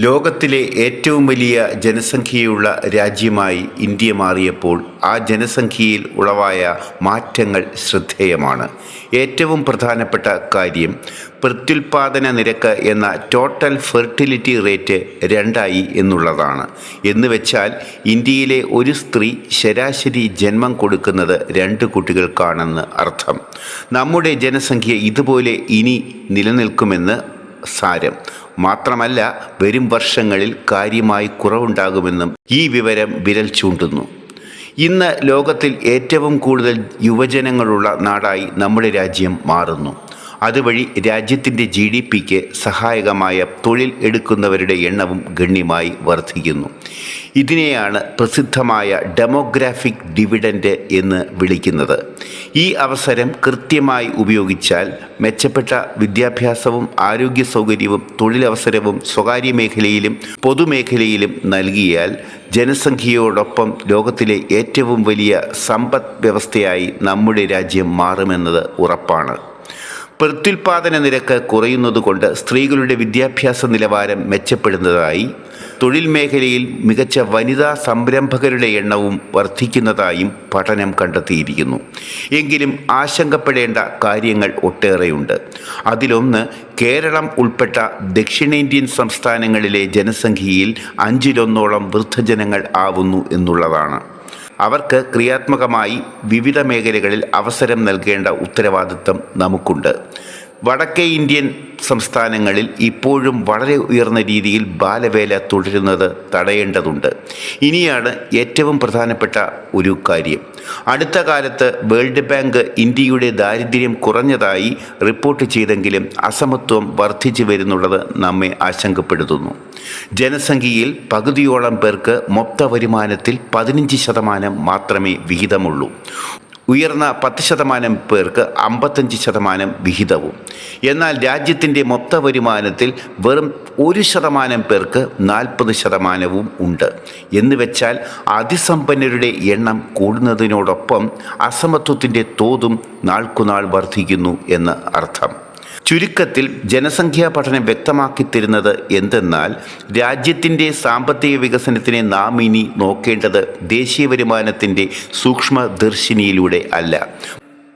ലോകത്തിലെ ഏറ്റവും വലിയ ജനസംഖ്യയുള്ള രാജ്യമായി ഇന്ത്യ മാറിയപ്പോൾ ആ ജനസംഖ്യയിൽ ഉളവായ മാറ്റങ്ങൾ ശ്രദ്ധേയമാണ്. ഏറ്റവും പ്രധാനപ്പെട്ട കാര്യം പ്രത്യുൽപാദന നിരക്ക് എന്ന ടോട്ടൽ ഫെർട്ടിലിറ്റി റേറ്റ് രണ്ടായി എന്നുള്ളതാണ്. എന്ന് വെച്ചാൽ ഇന്ത്യയിലെ ഒരു സ്ത്രീ ശരാശരി ജന്മം കൊടുക്കുന്നത് രണ്ട് കുട്ടികൾക്കാണെന്ന് അർത്ഥം. നമ്മുടെ ജനസംഖ്യ ഇതുപോലെ ഇനി നിലനിൽക്കുമെന്ന് സാരം. മാത്രമല്ല വരും വർഷങ്ങളിൽ കാര്യമായി കുറവുണ്ടാകുമെന്നും ഈ വിവരം വിരൽ ചൂണ്ടുന്നു. ഇന്ന് ലോകത്തിൽ ഏറ്റവും കൂടുതൽ യുവജനങ്ങളുള്ള നാടായി നമ്മുടെ രാജ്യം മാറുന്നു. അതുവഴി രാജ്യത്തിന്റെ ജി ഡി പിക്ക് സഹായകമായ തൊഴിൽ എടുക്കുന്നവരുടെ എണ്ണവും ഗണ്യമായി വർദ്ധിക്കുന്നു. ഇതിനെയാണ് പ്രസിദ്ധമായ ഡെമോഗ്രാഫിക് ഡിവിഡൻഡ് എന്ന് വിളിക്കുന്നത്. ഈ അവസരം കൃത്യമായി ഉപയോഗിച്ചാൽ മെച്ചപ്പെട്ട വിദ്യാഭ്യാസവും ആരോഗ്യ സൗകര്യവും തൊഴിലവസരവും സ്വകാര്യ മേഖലയിലും പൊതുമേഖലയിലും നൽകിയാൽ ജനസംഖ്യയോടൊപ്പം ലോകത്തിലെ ഏറ്റവും വലിയ സമ്പദ് വ്യവസ്ഥയായി നമ്മുടെ രാജ്യം മാറുമെന്നത് ഉറപ്പാണ്. പ്രത്യുൽപാദന നിരക്ക് കുറയുന്നതുകൊണ്ട് സ്ത്രീകളുടെ വിദ്യാഭ്യാസ നിലവാരം മെച്ചപ്പെടുന്നതായി തൊഴിൽ മേഖലയിൽ മികച്ച വനിതാ സംരംഭകരുടെ എണ്ണവും വർദ്ധിക്കുന്നതായും പഠനം കണ്ടെത്തിയിരിക്കുന്നു. എങ്കിലും ആശങ്കപ്പെടേണ്ട കാര്യങ്ങൾ ഒട്ടേറെയുണ്ട്. അതിലൊന്ന് കേരളം ഉൾപ്പെട്ട ദക്ഷിണേന്ത്യൻ സംസ്ഥാനങ്ങളിലെ ജനസംഖ്യയിൽ അഞ്ചിലൊന്നോളം വൃദ്ധജനങ്ങൾ ആവുന്നു എന്നുള്ളതാണ്. അവർക്ക് ക്രിയാത്മകമായി വിവിധ മേഖലകളിൽ അവസരം നൽകേണ്ട ഉത്തരവാദിത്തം നമുക്കുണ്ട്. വടക്കേ ഇന്ത്യൻ സംസ്ഥാനങ്ങളിൽ ഇപ്പോഴും വളരെ ഉയർന്ന രീതിയിൽ ബാലവേല തുടരുന്നത് തടയേണ്ടതുണ്ട്. ഇനിയാണ് ഏറ്റവും പ്രധാനപ്പെട്ട ഒരു കാര്യം. അടുത്ത കാലത്ത് വേൾഡ് ബാങ്ക് ഇന്ത്യയുടെ ദാരിദ്ര്യം കുറഞ്ഞതായി റിപ്പോർട്ട് ചെയ്തെങ്കിലും അസമത്വം വർദ്ധിച്ചു വരുന്നുള്ളത് നമ്മെ ആശങ്കപ്പെടുത്തുന്നു. ജനസംഖ്യയിൽ പകുതിയോളം പേർക്ക് മൊത്ത വരുമാനത്തിൽ പതിനഞ്ച് ശതമാനം മാത്രമേ വിഹിതമുള്ളൂ. ഉയർന്ന പത്ത് ശതമാനം പേർക്ക് അമ്പത്തഞ്ച് ശതമാനം വിഹിതവും. എന്നാൽ രാജ്യത്തിന്റെ മൊത്ത വരുമാനത്തിൽ വെറും ഒരു ശതമാനം പേർക്ക് നാൽപ്പത് ശതമാനവും ഉണ്ട്. എന്ന് വെച്ചാൽ അതിസമ്പന്നരുടെ എണ്ണം കൂടുന്നതിനോടൊപ്പം അസമത്വത്തിന്റെ തോതും നാൾക്കുനാൾ വർദ്ധിക്കുന്നു എന്ന് അർത്ഥം. ചുരുക്കത്തിൽ ജനസംഖ്യാ പഠനം വ്യക്തമാക്കി തരുന്നത് എന്തെന്നാൽ രാജ്യത്തിന്റെ സാമ്പത്തിക വികസനത്തിനെ നാം ഇനി നോക്കേണ്ടത് ദേശീയ വരുമാനത്തിന്റെ സൂക്ഷ്മദർശിനിയിലൂടെ അല്ല.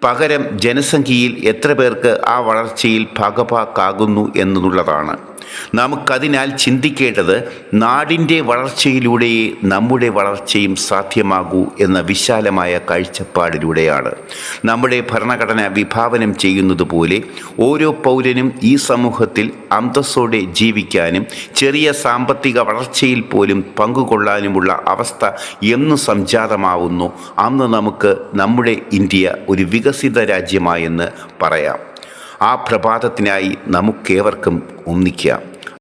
പകരം ജനസംഖ്യയിൽ എത്ര പേർക്ക് ആ വളർച്ചയിൽ ഭാഗഭാക്കാകുന്നു എന്നുള്ളതാണ്. നമുക്കതിനാൽ ചിന്തിക്കേണ്ടത് നാടിന്റെ വളർച്ചയിലൂടെ നമ്മുടെ വളർച്ചയും സാധ്യമാകൂ എന്ന വിശാലമായ കാഴ്ചപ്പാടിലൂടെയാണ്. നമ്മുടെ ഭരണഘടന വിഭാവനം ചെയ്യുന്നത് പോലെ ഓരോ പൗരനും ഈ സമൂഹത്തിൽ അന്തസ്സോടെ ജീവിക്കാനും ചെറിയ സാമ്പത്തിക വളർച്ചയിൽ പോലും പങ്കുകൊള്ളാനുമുള്ള അവസ്ഥ എന്ന് സംജാതമാവുന്നു. അന്ന് നമുക്ക് നമ്മുടെ ഇന്ത്യ ഒരു വികസിത രാജ്യമായെന്ന് പറയാം. ആ പ്രഭാതത്തിനായി നമുക്കേവർക്കും ഒന്നിക്കാം.